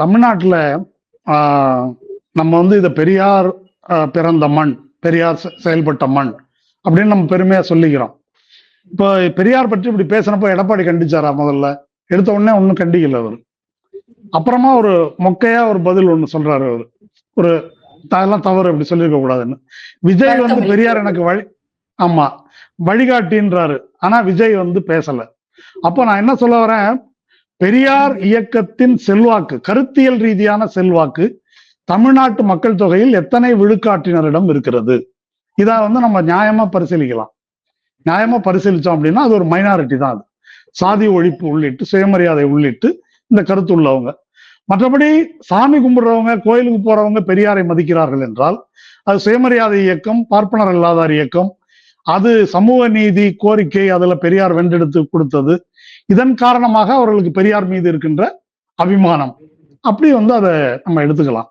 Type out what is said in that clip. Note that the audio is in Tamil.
தமிழ்நாட்டில் நம்ம வந்து இதை பெரியார் பிறந்த மண் பெரியார் செயல்பட்ட மண் அப்படின்னு நம்ம பெருமையா சொல்லிக்கிறோம். இப்போ பெரியார் பற்றி இப்படி பேசினப்போ எடப்பாடி கண்டிச்சாரா முதல்ல? எடுத்த உடனே ஒன்றும் கண்டிக்கல அவர். அப்புறமா ஒரு மொக்கையா ஒரு பதில் ஒன்று சொல்றாரு அவர். ஒரு அதெல்லாம் தவறு அப்படி சொல்லியிருக்க கூடாதுன்னு. விஜய் வந்து பெரியார் எனக்கு வழி ஆமா வழிகாட்டின்றாரு. ஆனா விஜய் வந்து பேசல. அப்போ நான் என்ன சொல்ல வரேன்? பெரியார் இயக்கத்தின் செல்வாக்கு கருத்தியல் ரீதியான செல்வாக்கு தமிழ்நாட்டு மக்கள் தொகையில் எத்தனை விழுக்காட்டினரிடம் இருக்கிறது? இதை வந்து நம்ம நியாயமா பரிசீலிக்கலாம். நியாயமா பரிசீலிச்சோம் அப்படின்னா அது ஒரு மைனாரிட்டி தான் அது. சாதி ஒழிப்பு உள்ளிட்டு சுயமரியாதை உள்ளிட்டு இந்த கருத்து உள்ளவங்க. மற்றபடி சாமி கும்பிடுறவங்க கோயிலுக்கு போறவங்க பெரியாரை மதிக்கிறார்கள் என்றால் அது சுயமரியாதை இயக்கம் பார்ப்பனர் இல்லாதார் இயக்கம் அது சமூக நீதி கோரிக்கை அதுல பெரியார் வென்றெடுத்து கொடுத்தது. இதன் காரணமாக அவர்களுக்கு பெரியார் மீது இருக்கின்ற அபிமானம். அப்படி வந்து அதை நம்ம எடுத்துக்கலாம்.